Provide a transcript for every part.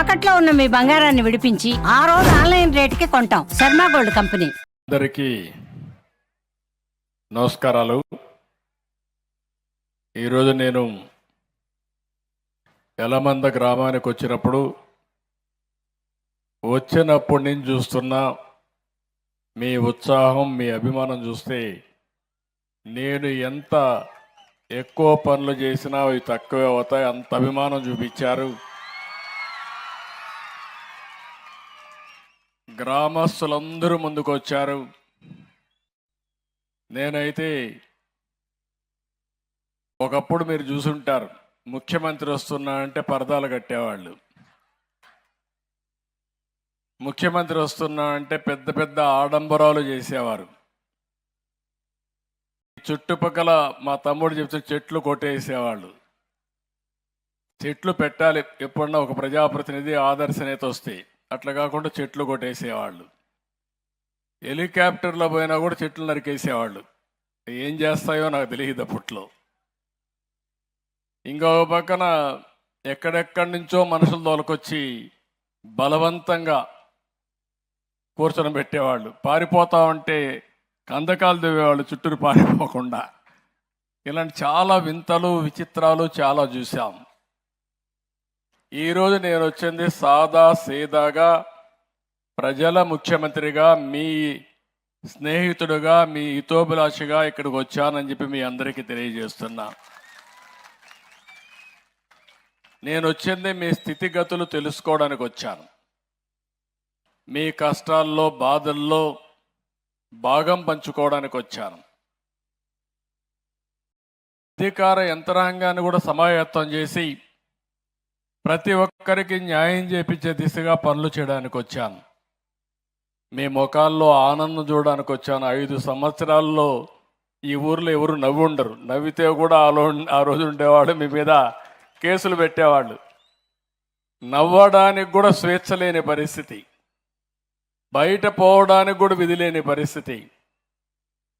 తాకట్లో ఉన్న మీ బంగారాన్ని విడిపించి ఆ రోజు ఆన్లైన్ రేటుకి కొంటాం. Sharma gold company. అందరికీ నమస్కారాలు. ఈరోజు నేను ఎలమంద గ్రామానికి వచ్చినప్పుడు వచ్చినప్పటి నుంచి చూస్తున్నా మీ ఉత్సాహం మీ అభిమానం చూస్తే నేను ఎంత ఎక్కువ పనులు చేసినా అవి తక్కువే అవుతాయి. అంత అభిమానం చూపించారు. గ్రామస్తులందరూ ముందుకు వచ్చారు. నేనైతే ఒకప్పుడు మీరు చూసుంటారు ముఖ్యమంత్రి వస్తున్నా అంటే పరదాలు కట్టేవాళ్ళు. ముఖ్యమంత్రి వస్తున్నా అంటే పెద్ద పెద్ద ఆడంబరాలు చేసేవారు. చుట్టుపక్కల మా తమ్ముడు చెప్తే చెట్లు కొట్టేసేవాళ్ళు. చెట్లు పెట్టాలి ఎప్పుడన్నా ఒక ప్రజాప్రతినిధి ఆదర్శ నేత వస్తే. అట్లా కాకుండా చెట్లు కొట్టేసేవాళ్ళు. హెలికాప్టర్లో పోయినా కూడా చెట్లు నరికేసేవాళ్ళు. ఏం చేస్తాయో నాకు తెలియదు అప్పట్లో. ఇంకో పక్కన ఎక్కడెక్కడి నుంచో మనుషులు తోలకొచ్చి బలవంతంగా కూర్చొని పెట్టేవాళ్ళు. పారిపోతా ఉంటే కందకాలు దివేవాళ్ళు చుట్టూరు పారిపోకుండా. ఇలాంటి చాలా వింతలు విచిత్రాలు చాలా చూసాం ఈరోజు నేను వచ్చింది సాదా సీదాగా ప్రజల ముఖ్యమంత్రిగా మీ స్నేహితుడుగా మీ హితోభిలాషిగా ఇక్కడికి వచ్చానని చెప్పి మీ అందరికీ తెలియజేస్తున్నా. నేను వచ్చింది మీ స్థితిగతులు తెలుసుకోవడానికి వచ్చాను. మీ కష్టాల్లో బాధల్లో భాగం పంచుకోవడానికి వచ్చాను. అధికార యంత్రాంగాన్ని కూడా సమాయత్తం చేసి ప్రతి ఒక్కరికి న్యాయం చేపించే దిశగా పనులు చేయడానికి వచ్చాను. మీ ముఖాల్లో ఆనందం చూడడానికి వచ్చాను. ఐదు సంవత్సరాల్లో ఈ ఊర్లో ఎవరు నవ్వు ఉండరు. నవ్వితే కూడా ఆలో ఆ రోజు ఉండేవాడు మీ మీద కేసులు పెట్టేవాళ్ళు. నవ్వడానికి కూడా స్వేచ్ఛ లేని పరిస్థితి. బయట పోవడానికి కూడా విధి లేని పరిస్థితి.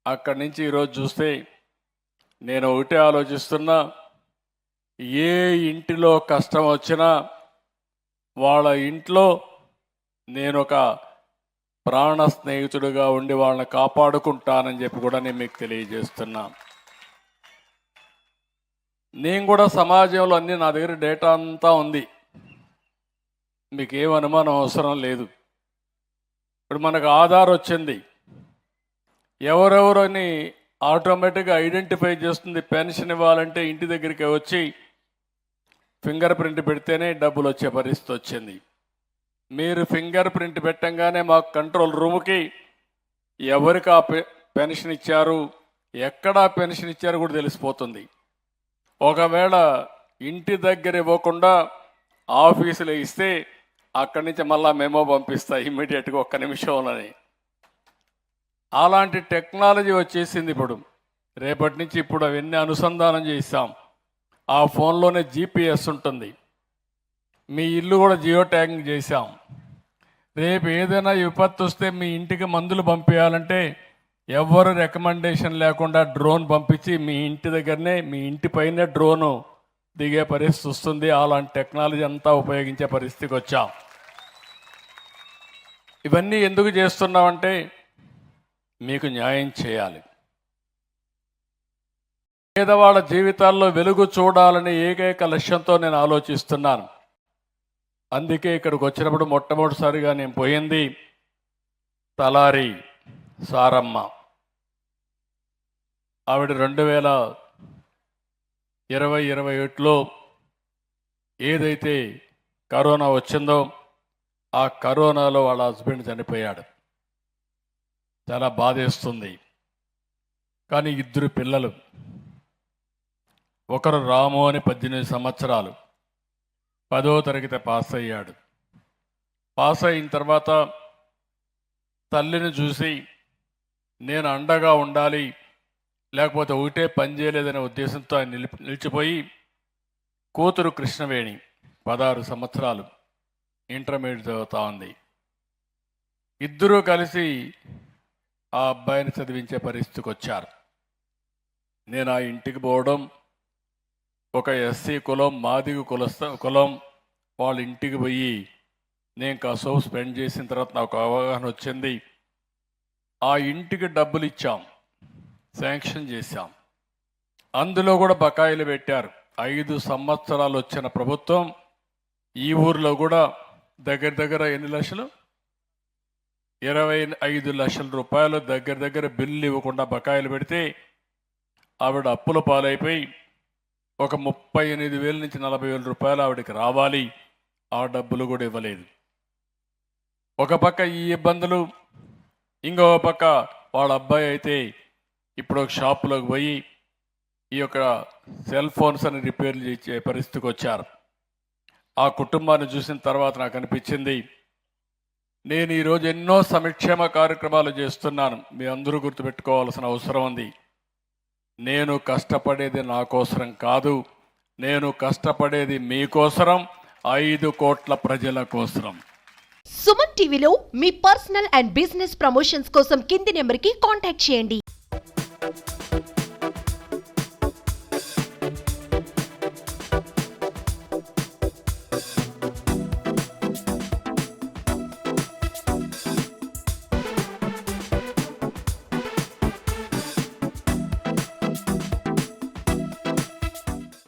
అక్కడి నుంచి ఈరోజు చూస్తే నేను ఒకటే ఆలోచిస్తున్నా. ఏ ఇంటిలో కష్టం వచ్చినా వాళ్ళ ఇంట్లో నేను ఒక ప్రాణ స్నేహితుడిగా ఉండి వాళ్ళని కాపాడుకుంటానని చెప్పి కూడా నేను మీకు తెలియజేస్తున్నా. నేను కూడా సమాజంలో అన్ని నా దగ్గర డేటా అంతా ఉంది. మీకు ఏం అనుమానం అవసరం లేదు. ఇప్పుడు మనకు ఆధార్ వచ్చింది. ఎవరెవరని ఆటోమేటిక్గా ఐడెంటిఫై చేస్తుంది పెన్షన్ ఇవ్వాలంటే ఇంటి దగ్గరికి వచ్చి ఫింగర్ ప్రింట్ పెడితేనే డబ్బులు వచ్చే పరిస్థితి వచ్చింది మీరు ఫింగర్ ప్రింట్ పెట్టంగానే మాకు కంట్రోల్ రూమ్కి ఎవరికి ఆ పె- పెన్షన్ ఇచ్చారు ఎక్కడ పెన్షన్ ఇచ్చారు కూడా తెలిసిపోతుంది. ఒకవేళ ఇంటి దగ్గర ఇవ్వకుండా ఆఫీసులో ఇస్తే అక్కడి నుంచి మళ్ళీ మెమో పంపిస్తా ఇమ్మీడియట్గా ఒక్క నిమిషంలోనే. అలాంటి టెక్నాలజీ వచ్చేసింది ఇప్పుడు. రేపటి నుంచి ఇప్పుడు అవన్నీ అనుసంధానం చేస్తాం ఆ ఫోన్లోనే జీపీఎస్ ఉంటుంది. మీ ఇల్లు కూడా జియో ట్యాగింగ్ చేశాం. రేపు ఏదైనా విపత్తు వస్తే మీ ఇంటికి మందులు పంపించాలంటే ఎవరు రికమెండేషన్ లేకుండా డ్రోన్ పంపించి మీ ఇంటి దగ్గరనే మీ ఇంటిపైనే డ్రోను దిగే పరిస్థితి వస్తుంది. అలాంటి టెక్నాలజీ అంతా ఉపయోగించే పరిస్థితికి వచ్చాం. ఇవన్నీ ఎందుకు చేస్తున్నామంటే మీకు న్యాయం చేయాలి. పేదవాళ్ళ జీవితాల్లో వెలుగు చూడాలని ఏకైక లక్ష్యంతో నేను ఆలోచిస్తున్నాను. అందుకే ఇక్కడికి వచ్చినప్పుడు మొట్టమొదటిసారిగా నేను పోయింది తలారి సారమ్మ. ఆవిడ రెండు వేల ఇరవై ఇరవై ఒకటిలో ఏదైతే కరోనా వచ్చిందో ఆ కరోనాలో వాళ్ళ హస్బెండ్ చనిపోయాడు. చాలా బాధేస్తుంది. కానీ ఇద్దరు పిల్లలు. ఒకరు రాము అని పద్దెనిమిది సంవత్సరాలు. పదో తరగతి పాస్ అయ్యాడు. పాస్ అయిన తర్వాత తల్లిని చూసి నేను అండగా ఉండాలి లేకపోతే ఒకటే పని చేయలేదనే ఉద్దేశంతో ఆయన నిలిపి నిలిచిపోయి కూతురు కృష్ణవేణి పదహారు సంవత్సరాలు ఇంటర్మీడియట్ చదువుతా ఉంది. ఇద్దరూ కలిసి ఆ అబ్బాయిని చదివించే పరిస్థితికి వచ్చారు నేను ఆ ఇంటికి పోవడం ఒక ఎస్సీ కులం మాదిగ కులస్థ కులం వాళ్ళ ఇంటికి పోయి నేను కాసేపు స్పెండ్ చేసిన తర్వాత నాకు అవగాహన వచ్చింది. ఆ ఇంటికి డబ్బులు ఇచ్చాం శాంక్షన్ చేశాం. అందులో కూడా బకాయిలు పెట్టారు. ఐదు సంవత్సరాలు వచ్చిన ప్రభుత్వం ఈ ఊర్లో కూడా దగ్గర దగ్గర ఎన్ని లక్షలు? ఇరవై ఐదు లక్షల రూపాయలు దగ్గర దగ్గర బిల్లు ఇవ్వకుండా బకాయిలు పెడితే ఆవిడ అప్పుల పాలైపోయి ఒక ముప్పై ఎనిమిది వేల నుంచి నలభై వేల రూపాయలు ఆవిడకి రావాలి. ఆ డబ్బులు కూడా ఇవ్వలేదు. ఒక పక్క ఈ ఇబ్బందులు ఇంకో పక్క వాళ్ళ అబ్బాయి అయితే ఇప్పుడు ఒక షాపులోకి పోయి ఈ యొక్క సెల్ ఫోన్స్ అని రిపేర్లు చేసే పరిస్థితికి వచ్చారు. ఆ కుటుంబాన్ని చూసిన తర్వాత నాకు అనిపించింది నేను ఈరోజు ఎన్నో సంక్షేమ కార్యక్రమాలు చేస్తున్నాను. మీ అందరూ గుర్తుపెట్టుకోవాల్సిన అవసరం ఉంది. నేను కష్టపడేది నా కోసరం కాదు. నేను కష్టపడేది మీకోసరం ఐదు కోట్ల ప్రజల కోసరం. సుమన్ టీవీలో మీ పర్సనల్ అండ్ బిజినెస్ ప్రమోషన్స్ కోసం కింది నెంబర్కి కాంటాక్ట్ చేయండి.